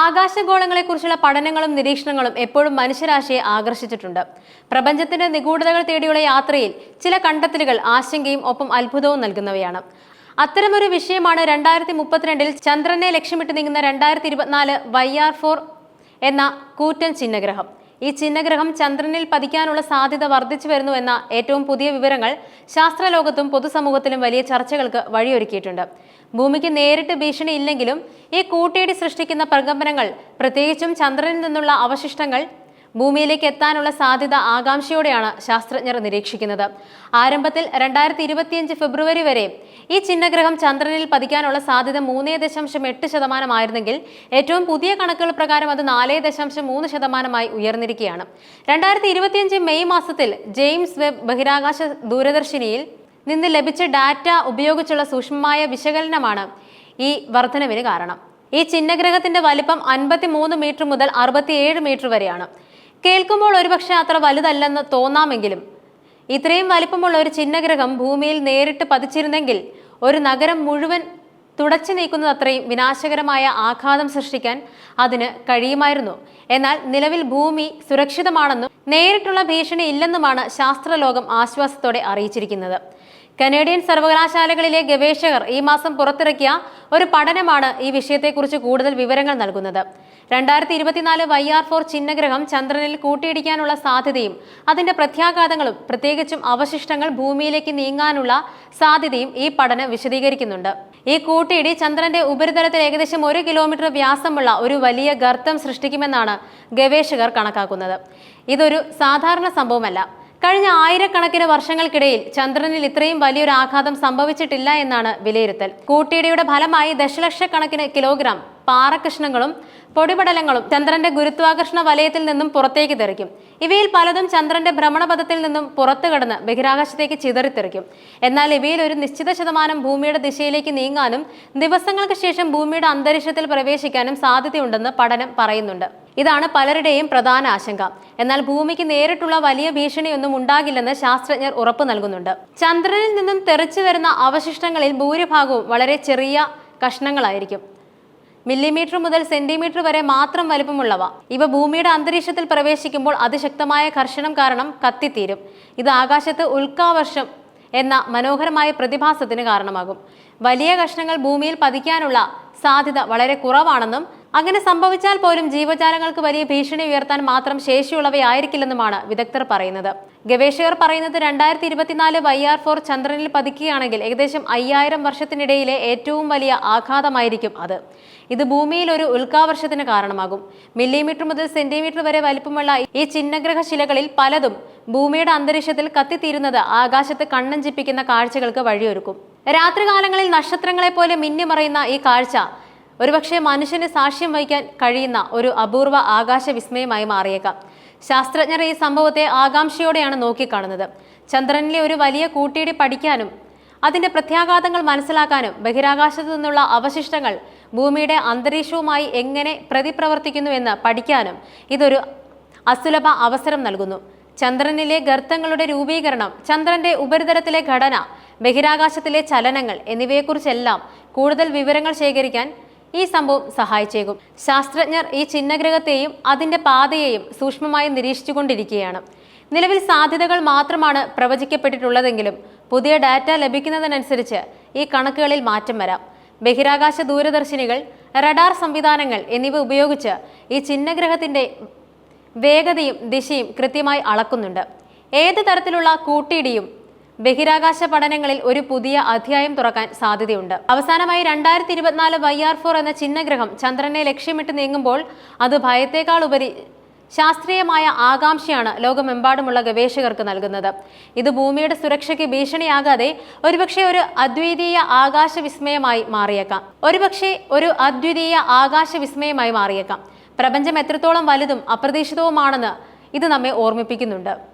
ആകാശഗോളങ്ങളെക്കുറിച്ചുള്ള പഠനങ്ങളും നിരീക്ഷണങ്ങളും എപ്പോഴും മനുഷ്യരാശിയെ ആകർഷിച്ചിട്ടുണ്ട്. പ്രപഞ്ചത്തിന്റെ നിഗൂഢതകൾ തേടിയുള്ള യാത്രയിൽ ചില കണ്ടെത്തലുകൾ ആശങ്കയും ഒപ്പം അത്ഭുതവും നൽകുന്നവയാണ്. അത്തരമൊരു വിഷയമാണ് രണ്ടായിരത്തി മുപ്പത്തിരണ്ടിൽ ചന്ദ്രനെ ലക്ഷ്യമിട്ട് നീങ്ങുന്ന രണ്ടായിരത്തി ഇരുപത്തിനാല് വൈ ആർ ഫോർ എന്ന കൂറ്റൻ ചിഹ്നഗ്രഹം. ഈ ചിഹ്നഗ്രഹം ചന്ദ്രനിൽ പതിക്കാനുള്ള സാധ്യത വർദ്ധിച്ചു വരുന്നുവെന്ന ഏറ്റവും പുതിയ വിവരങ്ങൾ ശാസ്ത്രലോകത്തും പൊതുസമൂഹത്തിലും വലിയ ചർച്ചകൾക്ക് വഴിയൊരുക്കിയിട്ടുണ്ട്. ഭൂമിക്ക് നേരിട്ട് ഭീഷണി ഇല്ലെങ്കിലും ഈ കൂട്ടിയിടി സൃഷ്ടിക്കുന്ന പ്രകമ്പനങ്ങൾ പ്രത്യേകിച്ചും ചന്ദ്രനിൽ നിന്നുള്ള അവശിഷ്ടങ്ങൾ ഭൂമിയിലേക്ക് എത്താനുള്ള സാധ്യത ആകാംക്ഷയോടെയാണ് ശാസ്ത്രജ്ഞർ നിരീക്ഷിക്കുന്നത്. ആരംഭത്തിൽ രണ്ടായിരത്തി ഇരുപത്തിയഞ്ച് ഫെബ്രുവരി വരെ ഈ ചിഹ്നഗ്രഹം ചന്ദ്രനിൽ പതിക്കാനുള്ള സാധ്യത മൂന്നേ ദശാംശം എട്ട് ശതമാനമായിരുന്നെങ്കിൽ ഏറ്റവും പുതിയ കണക്കുകൾ പ്രകാരം അത് നാല് ദശാംശം മൂന്ന് ശതമാനമായി ഉയർന്നിരിക്കുകയാണ്. രണ്ടായിരത്തി ഇരുപത്തിയഞ്ച് മെയ് മാസത്തിൽ ജെയിംസ് വെബ് ബഹിരാകാശ ദൂരദർശിനിയിൽ നിന്ന് ലഭിച്ച ഡാറ്റ ഉപയോഗിച്ചുള്ള സൂക്ഷ്മമായ വിശകലനമാണ് ഈ വർധനവിന് കാരണം. ഈ ചിഹ്നഗ്രഹത്തിന്റെ വലിപ്പം അൻപത്തി മൂന്ന് മീറ്റർ മുതൽ അറുപത്തിയേഴ് മീറ്റർ വരെയാണ്. കേൾക്കുമ്പോൾ ഒരുപക്ഷെ അത്ര വലുതല്ലെന്ന് തോന്നാമെങ്കിലും. ഇത്രയും വലിപ്പമുള്ള ഒരു ചിഹ്നഗ്രഹം ഭൂമിയിൽ നേരിട്ട് പതിച്ചിരുന്നെങ്കിൽ ഒരു നഗരം മുഴുവൻ തുടച്ചു നീക്കുന്നത് അത്രയും വിനാശകരമായ ആഘാതം സൃഷ്ടിക്കാൻ അതിന് കഴിയുമായിരുന്നു. എന്നാൽ നിലവിൽ ഭൂമി സുരക്ഷിതമാണെന്നും നേരിട്ടുള്ള ഭീഷണി ഇല്ലെന്നുമാണ് ശാസ്ത്രലോകം ആശ്വാസത്തോടെ അറിയിച്ചിരിക്കുന്നത്. കനേഡിയൻ സർവകലാശാലകളിലെ ഗവേഷകർ ഈ മാസം പുറത്തിറക്കിയ ഒരു പഠനമാണ് ഈ വിഷയത്തെക്കുറിച്ച് കൂടുതൽ വിവരങ്ങൾ നൽകുന്നത്. രണ്ടായിരത്തി ഇരുപത്തിനാല് വൈ ആർ ഫോർ ചിഹ്നഗ്രഹം ചന്ദ്രനിൽ കൂട്ടിയിടിക്കാനുള്ള സാധ്യതയും അതിന്റെ പ്രത്യാഘാതങ്ങളും പ്രത്യേകിച്ചും അവശിഷ്ടങ്ങൾ ഭൂമിയിലേക്ക് നീങ്ങാനുള്ള സാധ്യതയും ഈ പഠനം വിശദീകരിക്കുന്നുണ്ട്. ഈ കൂട്ടിയിടി ചന്ദ്രന്റെ ഉപരിതലത്തിൽ ഏകദേശം ഒരു കിലോമീറ്റർ വ്യാസമുള്ള ഒരു വലിയ ഗർത്തം സൃഷ്ടിക്കുമെന്നാണ് ഗവേഷകർ കണക്കാക്കുന്നത്. ഇതൊരു സാധാരണ സംഭവമല്ല. കഴിഞ്ഞ ആയിരക്കണക്കിന് വർഷങ്ങൾക്കിടയിൽ ചന്ദ്രനിൽ ഇത്രയും വലിയൊരു ആഘാതം സംഭവിച്ചിട്ടില്ല എന്നാണ് വിലയിരുത്തൽ. കൂട്ടിയിടിയുടെ ഫലമായി ദശലക്ഷക്കണക്കിന് കിലോഗ്രാം പാറകഷ്ണങ്ങളും പൊടിപടലങ്ങളും ചന്ദ്രന്റെ ഗുരുത്വാകർഷണ വലയത്തിൽ നിന്നും പുറത്തേക്ക് തെറിക്കും. ഇവയിൽ പലതും ചന്ദ്രന്റെ ഭ്രമണപഥത്തിൽ നിന്നും പുറത്തു കടന്ന് ബഹിരാകാശത്തേക്ക് ചിതറിത്തെറിക്കും. എന്നാൽ ഇവയിൽ ഒരു നിശ്ചിത ശതമാനം ഭൂമിയുടെ ദിശയിലേക്ക് നീങ്ങാനും ദിവസങ്ങൾക്ക് ശേഷം ഭൂമിയുടെ അന്തരീക്ഷത്തിൽ പ്രവേശിക്കാനും സാധ്യതയുണ്ടെന്ന് പഠനം പറയുന്നുണ്ട്. ഇതാണ് പലരുടെയും പ്രധാന ആശങ്ക. എന്നാൽ ഭൂമിക്ക് നേരിട്ടുള്ള വലിയ ഭീഷണിയൊന്നും ഉണ്ടാകില്ലെന്ന് ശാസ്ത്രജ്ഞർ ഉറപ്പു നൽകുന്നുണ്ട്. ചന്ദ്രനിൽ നിന്നും തെറിച്ചു വരുന്ന അവശിഷ്ടങ്ങളിൽ ഭൂരിഭാഗവും വളരെ ചെറിയ കഷ്ണങ്ങളായിരിക്കും. മില്ലിമീറ്റർ മുതൽ സെന്റിമീറ്റർ വരെ മാത്രം വലുപ്പമുള്ളവ. ഇവ ഭൂമിയുടെ അന്തരീക്ഷത്തിൽ പ്രവേശിക്കുമ്പോൾ അതിശക്തമായ ഘർഷണം കാരണം കത്തിത്തീരും. ഇത് ആകാശത്ത് ഉൽക്കാവർഷം എന്ന മനോഹരമായ പ്രതിഭാസത്തിന് കാരണമാകും. വലിയ കഷ്ണങ്ങൾ ഭൂമിയിൽ പതിക്കാനുള്ള സാധ്യത വളരെ കുറവാണെന്നും അങ്ങനെ സംഭവിച്ചാൽ പോലും ജീവജാലങ്ങൾക്ക് വലിയ ഭീഷണി ഉയർത്താൻ മാത്രം ശേഷിയുള്ളവയായിരിക്കില്ലെന്നുമാണ് വിദഗ്ധർ പറയുന്നത്. ഗവേഷകർ പറയുന്നത് രണ്ടായിരത്തി ഇരുപത്തിനാല് വൈ ആർ ഫോർ ചന്ദ്രനിൽ പതിക്കുകയാണെങ്കിൽ ഏകദേശം അയ്യായിരം വർഷത്തിനിടയിലെ ഏറ്റവും വലിയ ആഘാതമായിരിക്കും അത്. ഇത് ഭൂമിയിൽ ഒരു ഉൽക്കാവർഷത്തിന് കാരണമാകും. മില്ലിമീറ്റർ മുതൽ സെന്റിമീറ്റർ വരെ വലിപ്പമുള്ള ഈ ചിഹ്നഗ്രഹ ശിലകളിൽ പലതും ഭൂമിയുടെ അന്തരീക്ഷത്തിൽ കത്തിത്തീരുന്നത് ആകാശത്ത് കണ്ണഞ്ചിപ്പിക്കുന്ന കാഴ്ചകൾക്ക് വഴിയൊരുക്കും. രാത്രികാലങ്ങളിൽ നക്ഷത്രങ്ങളെപ്പോലെ മിന്നിമറയുന്ന ഈ കാഴ്ച ഒരുപക്ഷെ മനുഷ്യന് സാക്ഷ്യം വഹിക്കാൻ കഴിയുന്ന ഒരു അപൂർവ ആകാശ വിസ്മയമായി മാറിയേക്കാം. ശാസ്ത്രജ്ഞർ ഈ സംഭവത്തെ ആകാംക്ഷയോടെയാണ് നോക്കിക്കാണുന്നത്. ചന്ദ്രനിലെ ഒരു വലിയ കൂട്ടിയിടി പഠിക്കാനും അതിന്റെ പ്രത്യാഘാതങ്ങൾ മനസ്സിലാക്കാനും ബഹിരാകാശത്തു നിന്നുള്ള അവശിഷ്ടങ്ങൾ ഭൂമിയുടെ അന്തരീക്ഷവുമായി എങ്ങനെ പ്രതിപ്രവർത്തിക്കുന്നു എന്ന് പഠിക്കാനും ഇതൊരു അസുലഭ അവസരം നൽകുന്നു. ചന്ദ്രനിലെ ഗർത്തങ്ങളുടെ രൂപീകരണം ചന്ദ്രന്റെ ഉപരിതലത്തിലെ ഘടന ബഹിരാകാശത്തിലെ ചലനങ്ങൾ എന്നിവയെക്കുറിച്ചെല്ലാം കൂടുതൽ വിവരങ്ങൾ ശേഖരിക്കാൻ ഈ സംഭവം സഹായിച്ചേക്കും. ശാസ്ത്രജ്ഞർ ഈ ചിഹ്നഗ്രഹത്തെയും അതിന്റെ പാതയെയും സൂക്ഷ്മമായി നിരീക്ഷിച്ചുകൊണ്ടിരിക്കുകയാണ്. നിലവിൽ സാധ്യതകൾ മാത്രമാണ് പ്രവചിക്കപ്പെട്ടിട്ടുള്ളതെങ്കിലും പുതിയ ഡാറ്റ ലഭിക്കുന്നതിനനുസരിച്ച് ഈ കണക്കുകളിൽ മാറ്റം വരാം. ബഹിരാകാശ ദൂരദർശിനികൾ റഡാർ സംവിധാനങ്ങൾ എന്നിവ ഉപയോഗിച്ച് ഈ ചിഹ്നഗ്രഹത്തിന്റെ വേഗതയും ദിശയും കൃത്യമായി അളക്കുന്നുണ്ട്. ഏത് തരത്തിലുള്ള കൂട്ടിയിടിയും ബഹിരാകാശ പഠനങ്ങളിൽ ഒരു പുതിയ അധ്യായം തുറക്കാൻ സാധ്യതയുണ്ട്. അവസാനമായി രണ്ടായിരത്തി ഇരുപത്തിനാല് വൈ ആർ ഫോർ എന്ന ചിഹ്നഗ്രഹം ചന്ദ്രനെ ലക്ഷ്യമിട്ട് നീങ്ങുമ്പോൾ അത് ഭയത്തേക്കാൾ ഉപരി ശാസ്ത്രീയമായ ആകാംക്ഷയാണ് ലോകമെമ്പാടുമുള്ള ഗവേഷകർക്ക് നൽകുന്നത്. ഇത് ഭൂമിയുടെ സുരക്ഷയ്ക്ക് ഭീഷണിയാകാതെ ഒരുപക്ഷെ ഒരു അദ്വിതീയ ആകാശ വിസ്മയമായി മാറിയേക്കാം. ഒരുപക്ഷെ ഒരു അദ്വിതീയ ആകാശ വിസ്മയമായി മാറിയേക്കാം. പ്രപഞ്ചം എത്രത്തോളം വലുതും അപ്രതീക്ഷിതവുമാണെന്ന് ഇത് നമ്മെ ഓർമ്മിപ്പിക്കുന്നുണ്ട്.